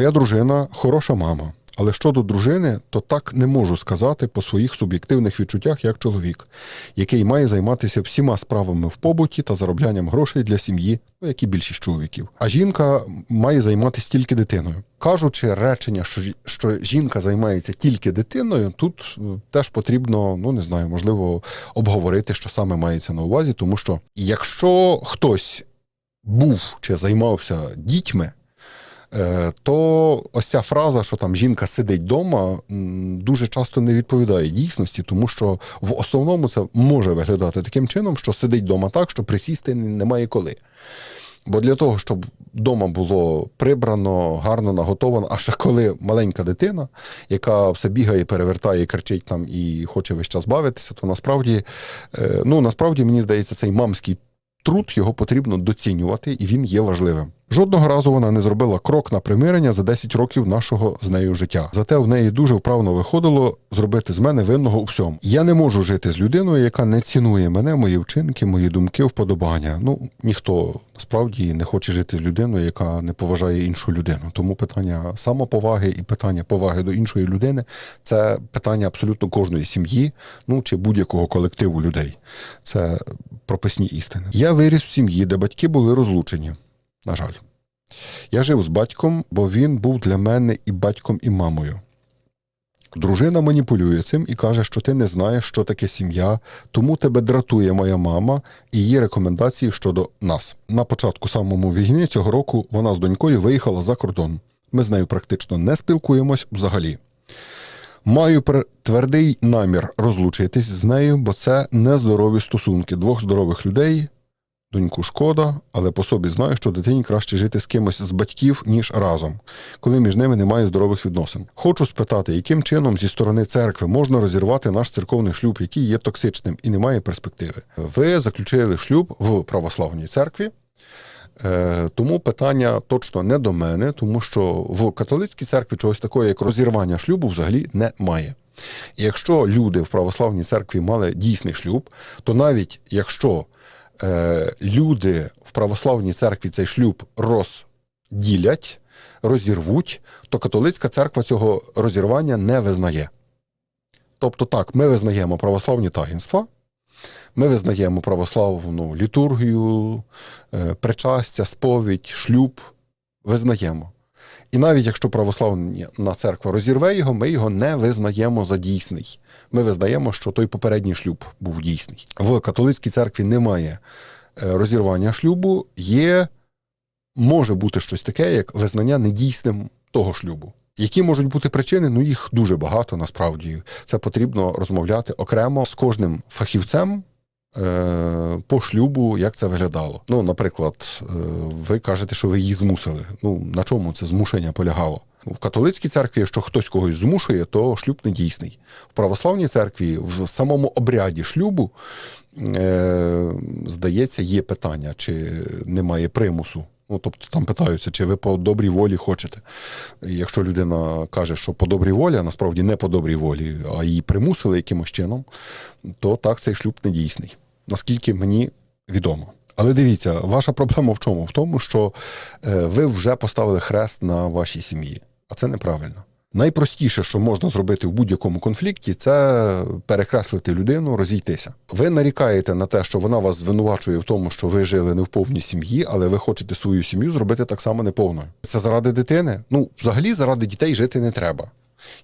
Моя дружина хороша мама. Але щодо дружини, то так не можу сказати по своїх суб'єктивних відчуттях як чоловік, який має займатися всіма справами в побуті та зароблянням грошей для сім'ї, ну, як і більшість чоловіків. А жінка має займатися тільки дитиною. Кажучи речення, що, що жінка займається тільки дитиною, тут е, теж потрібно, ну не знаю, можливо, обговорити, що саме мається на увазі, тому що якщо хтось був чи займався дітьми, то ось ця фраза, що там жінка сидить вдома, дуже часто не відповідає дійсності, тому що в основному це може виглядати таким чином, що сидить вдома так, що присісти немає коли. Бо для того, щоб вдома було прибрано, гарно наготовано, а ще коли маленька дитина, яка все бігає, перевертає, кричить там і хоче весь час бавитися, то насправді, е, ну насправді мені здається, цей мамський труд його потрібно доцінювати, і він є важливим. Жодного разу вона не зробила крок на примирення за 10 років нашого з нею життя. Зате в неї дуже вправно виходило зробити з мене винного у всьому. Я не можу жити з людиною, яка не цінує мене, мої вчинки, мої думки, вподобання. Ну ніхто насправді не хоче жити з людиною, яка не поважає іншу людину. Тому питання самоповаги і питання поваги до іншої людини це питання абсолютно кожної сім'ї, ну чи будь-якого колективу людей. Це прописні істини. Я виріс в сім'ї, де батьки були розлучені. На жаль. Я жив з батьком, бо він був для мене і батьком, і мамою. Дружина маніпулює цим і каже, що ти не знаєш, що таке сім'я, тому тебе дратує моя мама і її рекомендації щодо нас. На початку самому війни цього року вона з донькою виїхала за кордон. Ми з нею практично не спілкуємось взагалі. Маю твердий намір розлучитись з нею, бо це нездорові стосунки двох здорових людей. Доньку шкода, але по собі знаю, що дитині краще жити з кимось з батьків, ніж разом, коли між ними немає здорових відносин. Хочу спитати, яким чином зі сторони церкви можна розірвати наш церковний шлюб, який є токсичним і не має перспективи. Ви заключили шлюб в православній церкві. Е, Тому питання точно не до мене, тому що в католицькій церкві чогось такого, як розірвання шлюбу, взагалі немає. І якщо люди в православній церкві мали дійсний шлюб, то навіть якщо е, люди в православній церкві цей шлюб розділять, розірвуть, то католицька церква цього розірвання не визнає. Тобто, так, ми визнаємо православні таїнства, ми визнаємо православну літургію, е, причастя, сповідь, шлюб, визнаємо. І навіть якщо православна церква розірве його, ми його не визнаємо за дійсний. Ми визнаємо, що той попередній шлюб був дійсний. В католицькій церкві немає е, розірвання шлюбу, є, може бути щось таке, як визнання недійсним того шлюбу. Які можуть бути причини? Ну їх дуже багато насправді. Це потрібно розмовляти окремо з кожним фахівцем. Е, По шлюбу, як це виглядало. Ну, наприклад, е, ви кажете, що ви її змусили. Ну, на чому це змушення полягало? В католицькій церкві, якщо хтось когось змушує, то шлюб не дійсний. В православній церкві, в самому обряді шлюбу, е, здається, є питання, чи немає примусу. Ну, тобто там питаються, чи ви по добрій волі хочете. І Якщо людина каже, що по добрій волі, а насправді не по добрій волі, а її примусили якимось чином, то так цей шлюб не дійсний. Наскільки мені відомо. Але дивіться, ваша проблема в чому? В тому, що е, ви вже поставили хрест на вашій сім'ї, а це неправильно. Найпростіше, що можна зробити в будь-якому конфлікті, це перекреслити людину, розійтися. Ви нарікаєте на те, що вона вас звинувачує в тому, що ви жили не в повній сім'ї, але ви хочете свою сім'ю зробити так само неповною. Це заради дитини. Ну, взагалі, заради дітей жити не треба.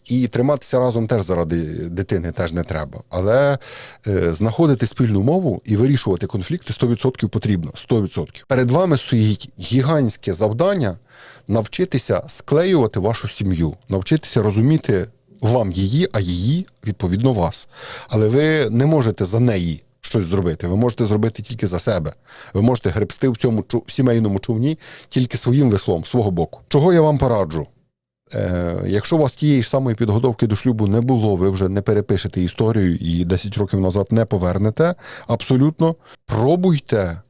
І триматися разом теж заради дитини теж не треба. Але е, знаходити спільну мову і вирішувати конфлікти 100% потрібно. 100%. Перед вами стоїть гігантське завдання навчитися склеювати вашу сім'ю, навчитися розуміти вам її, а її відповідно вас. Але ви не можете за неї. Щось зробити, ви можете зробити тільки за себе. Ви можете гребсти в цьому сімейному човні тільки своїм веслом, свого боку. Чого я вам пораджу? Е, якщо у вас тієї ж самої підготовки до шлюбу не було, ви вже не перепишете історію і 10 років назад не повернете. Абсолютно пробуйте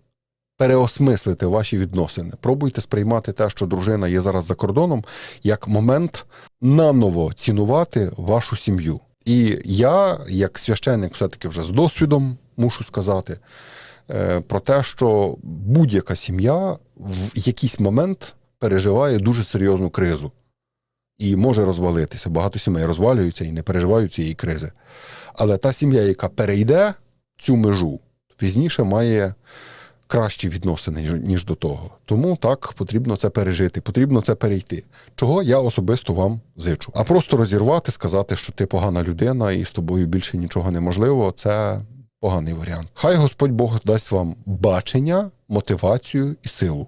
переосмислити ваші відносини. Пробуйте сприймати те, що дружина є зараз за кордоном, як момент наново цінувати вашу сім'ю. І я, як священник, все-таки вже з досвідом мушу сказати е, про те, що будь-яка сім'я в якийсь момент переживає дуже серйозну кризу. І може розвалитися. Багато сімей розвалюються і не переживають цієї кризи. Але та сім'я, яка перейде цю межу, пізніше має кращі відносини, ніж- до того. Тому так потрібно це пережити, потрібно це перейти. Чого я особисто вам зичу. А просто розірвати, сказати, що ти погана людина і з тобою більше нічого неможливо, це поганий варіант. Хай Господь Бог дасть вам бачення, мотивацію і силу.